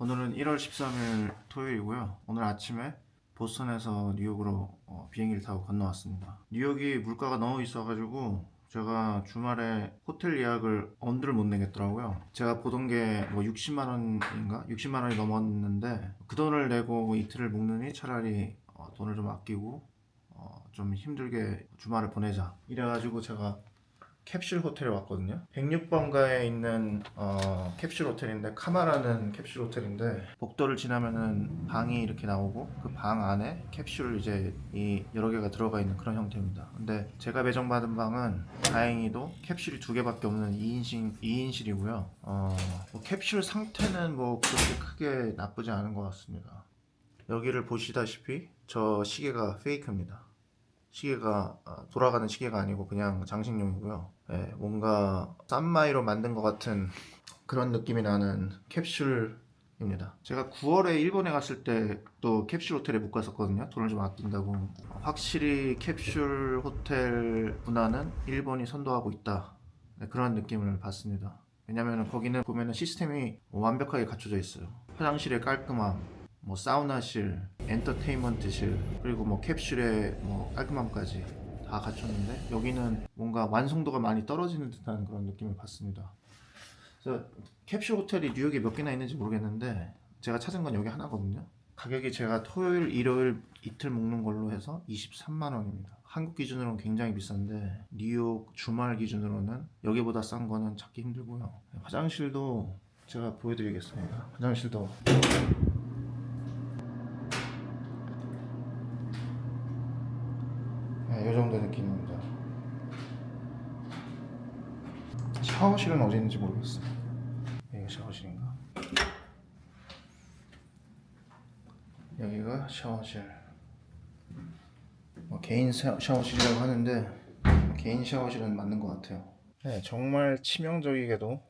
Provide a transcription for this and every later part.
오늘은 1월 13일 토요일이고요. 오늘 아침에 보스턴에서 뉴욕으로 어, 비행기를 타고 건너왔습니다. 뉴욕이 물가가 너무 있어가지고 제가 주말에 호텔 예약을 엄두를 못 내겠더라고요. 제가 보던 게 뭐 60만 원인가? 60만 원이 넘었는데 그 돈을 내고 이틀을 묵느니 차라리 어, 돈을 좀 아끼고 어, 좀 힘들게 주말을 보내자. 이래가지고 제가 캡슐 호텔에 왔거든요. 106번가에 있는 어, 캡슐 호텔인데 카마라는 캡슐 호텔인데 복도를 지나면은 방이 이렇게 나오고 그 방 안에 캡슐 이제 이 여러 개가 들어가 있는 그런 형태입니다. 근데 제가 배정받은 방은 다행히도 캡슐이 두 개밖에 없는 2인실 2인실이고요. 어, 뭐 캡슐 상태는 뭐 그렇게 크게 나쁘지 않은 것 같습니다. 여기를 보시다시피 저 시계가 페이크입니다. 시계가 아, 돌아가는 시계가 아니고 그냥 장식용이고요. 예, 뭔가 싼마이로 만든 것 같은 그런 느낌이 나는 캡슐입니다. 제가 9월에 일본에 갔을 때 또 캡슐 호텔에 못 갔었거든요. 돈을 좀 아낀다고. 확실히 캡슐 호텔 문화는 일본이 선도하고 있다. 네, 그런 느낌을 받습니다. 왜냐면 거기는 보면은 시스템이 완벽하게 갖춰져 있어요. 화장실의 깔끔함, 뭐 사우나실, 엔터테인먼트실, 그리고 뭐 캡슐의 뭐 깔끔함까지 다 갖췄는데 여기는 뭔가 완성도가 많이 떨어지는 듯한 그런 느낌을 받습니다. 그래서 캡슐 호텔이 뉴욕에 몇 개나 있는지 모르겠는데 제가 찾은 건 여기 하나거든요. 가격이 제가 토요일, 일요일 이틀 묵는 걸로 해서 23만 원입니다. 한국 기준으로는 굉장히 비싼데 뉴욕 주말 기준으로는 여기보다 싼 거는 찾기 힘들고요. 화장실도 제가 보여드리겠습니다. 화장실도 네, 이 정도 느낌입니다. 샤워실은 어디 있는지 모르겠어요. 여기가 샤워실인가? 여기가 샤워실. 뭐 개인 샤- 샤워실이라고 하는데 개인 샤워실은 맞는 것 같아요. 네, 정말 치명적이게도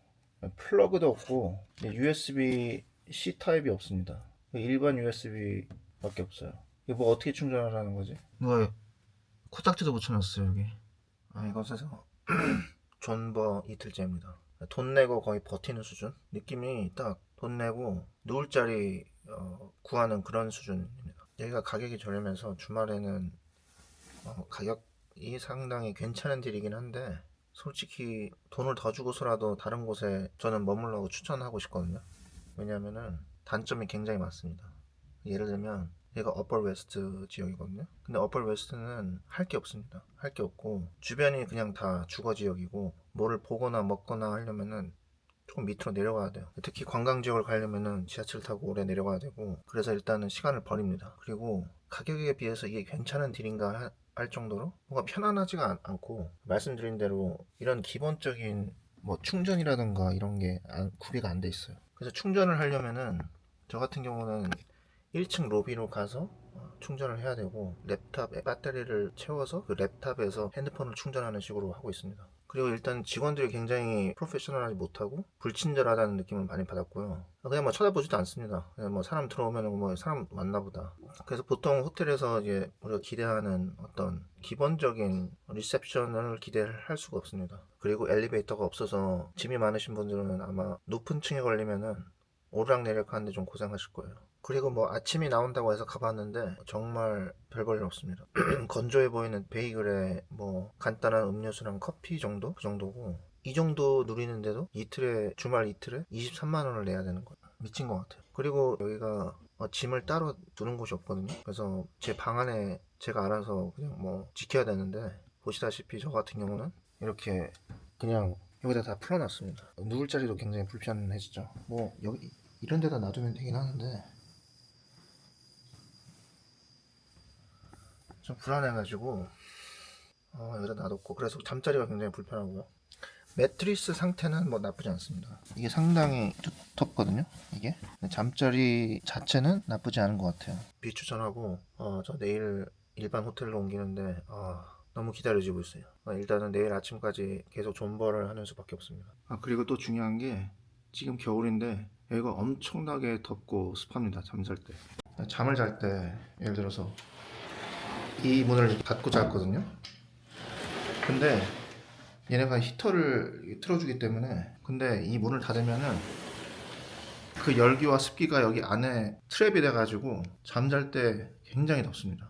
플러그도 없고 USB C 타입이 없습니다. 일반 USB밖에 없어요. 이거 뭐 어떻게 충전하라는 거지? 누가 코딱지도 붙여놨어요 여기. 아 이것에서 존버 이틀째입니다. 돈 내고 거의 버티는 수준. 느낌이 딱 돈 내고 누울 자리 어, 구하는 그런 수준입니다. 여기가 가격이 저렴해서 주말에는 어, 가격이 상당히 괜찮은 딜이긴 한데 솔직히 돈을 더 주고서라도 다른 곳에 저는 머물라고 추천하고 싶거든요. 왜냐면은 단점이 굉장히 많습니다. 예를 들면 얘가 어퍼 웨스트 지역이거든요. 근데 어퍼 웨스트는 할 게 없습니다. 할 게 없고 주변이 그냥 다 주거 지역이고 뭐를 보거나 먹거나 하려면은 조금 밑으로 내려가야 돼요. 특히 관광 지역을 가려면은 지하철 타고 오래 내려가야 되고 그래서 일단은 시간을 버립니다. 그리고 가격에 비해서 이게 괜찮은 딜인가 하- 할 정도로 뭔가 편안하지가 않, 않고 말씀드린 대로 이런 기본적인 뭐 충전이라든가 이런 게 안- 구비가 안 돼 있어요. 그래서 충전을 하려면은 저 같은 경우는 1층 로비로 가서 어, 충전을 해야 되고 랩탑에 배터리를 채워서 그 랩탑에서 핸드폰을 충전하는 식으로 하고 있습니다. 그리고 일단 직원들이 굉장히 프로페셔널하지 못하고 불친절하다는 느낌을 많이 받았고요. 그냥 뭐 쳐다보지도 않습니다. 그냥 뭐 사람 들어오면 뭐 사람 맞나 보다. 그래서 보통 호텔에서 이제 우리가 기대하는 어떤 기본적인 리셉션을 기대할 수가 없습니다. 그리고 엘리베이터가 없어서 짐이 많으신 분들은 아마 높은 층에 걸리면은 오르락내리락 하는데 좀 고생하실 거예요. 그리고 뭐 아침이 나온다고 해서 가봤는데 정말 별볼일 없습니다. 건조해 보이는 베이글에 뭐 간단한 음료수랑 커피 정도? 그 정도고 이 정도 누리는데도 이틀에 주말 이틀에 23만 원을 내야 되는 거예요. 미친 것 같아요. 그리고 여기가 어, 짐을 따로 두는 곳이 없거든요. 그래서 제 방 안에 제가 알아서 그냥 뭐 지켜야 되는데 보시다시피 저 같은 경우는 이렇게 그냥 여기다 다 풀어놨습니다. 누울 자리도 굉장히 불편해지죠. 뭐 여기 이런 데다 놔두면 되긴 하는데 좀 불안해가지고 어, 여기다 놔뒀고 그래서 잠자리가 굉장히 불편하고요. 매트리스 상태는 뭐 나쁘지 않습니다. 이게 상당히 두텁거든요. 이게 잠자리 자체는 나쁘지 않은 것 같아요. 비추천하고 어, 저 내일 일반 호텔로 옮기는데 아, 너무 기다려지고 있어요. 어, 일단은 내일 아침까지 계속 존버를 하는 수밖에 없습니다. 아 그리고 또 중요한 게 지금 겨울인데 여기가 엄청나게 덥고 습합니다. 잠잘 때. 잠을 잘 때 예를 들어서 이 문을 닫고 잤거든요. 근데 얘네가 히터를 틀어주기 때문에 근데 이 문을 닫으면은 그 열기와 습기가 여기 안에 트랩이 돼가지고 잠잘 때 굉장히 덥습니다.